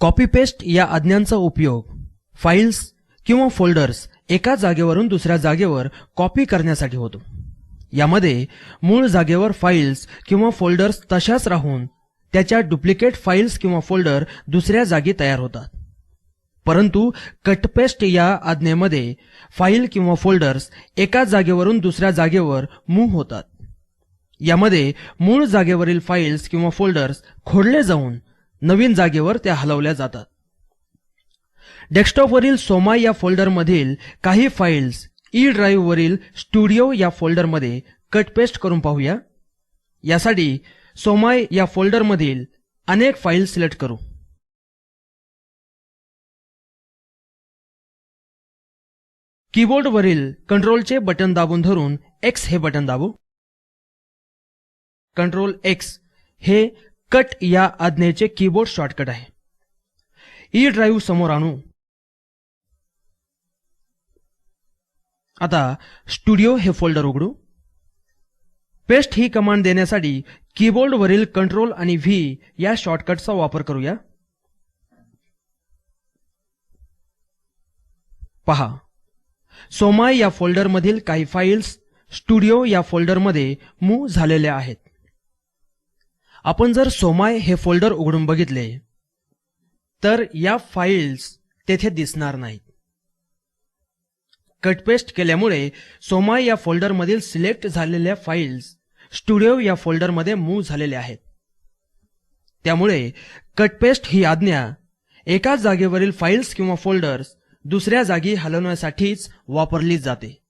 Copy paste या आज्ञांचा उपयोग files किंवा फोल्डर्स एका जागेवरून दुसऱ्या जागेवर कॉपी करण्यासाठी होतो. यामध्ये मूळ जागेवर फाईल्स किंवा फोल्डर्स तशाच राहून त्याच्या डुप्लिकेट फाईल्स किंवा फोल्डर दुसऱ्या जागी तयार होतात. परंतु कटपेस्ट या आज्ञेमध्ये फाईल किंवा फोल्डर्स एका जागेवरून दुसऱ्या जागेवर मूव्ह होतात. यामध्ये मूळ जागेवरील फाईल्स किंवा फोल्डर्स खोडले जाऊन नवीन जागेवर त्या हलवल्या जातात. डेस्कटॉपवरील सोमा या फोल्डरमधील काही फाईल्स ई ड्राईव्हवरील स्टुडिओ या फोल्डरमध्ये कट पेस्ट करून पाहूया. यासाठी सोमाय या फोल्डरमधील अनेक फाईल सिलेक्ट करू. कीबोर्डवरील कंट्रोलचे बटन दाबून धरून एक्स हे बटन दाबू. कंट्रोल एक्स हे कट या आज्ञेचे कीबोर्ड शॉर्टकट आहे. E ई ड्राईव्ह समोर आणू. आता स्टुडिओ हे फोल्डर उघडू. पेस्ट ही कमांड देण्यासाठी कीबोर्डवरील कंट्रोल आणि व्ही या शॉर्टकटचा वापर करूया. पहा. सोमाय या फोल्डरमधील काही फाईल्स स्टुडिओ या फोल्डरमध्ये मूव्ह झालेल्या आहेत. आपण जर सोमाय हे फोल्डर उघडून बघितले तर या फाईल्स तेथे दिसणार नाहीत. कटपेस्ट केल्यामुळे सोमाय या फोल्डरमधील सिलेक्ट झालेल्या फाईल्स स्टुडिओ या फोल्डरमध्ये मूव्ह झालेल्या आहेत. त्यामुळे कटपेस्ट ही आज्ञा एका जागेवरील फाईल्स किंवा फोल्डर्स दुसऱ्या जागी हलवण्यासाठीच वापरली जाते.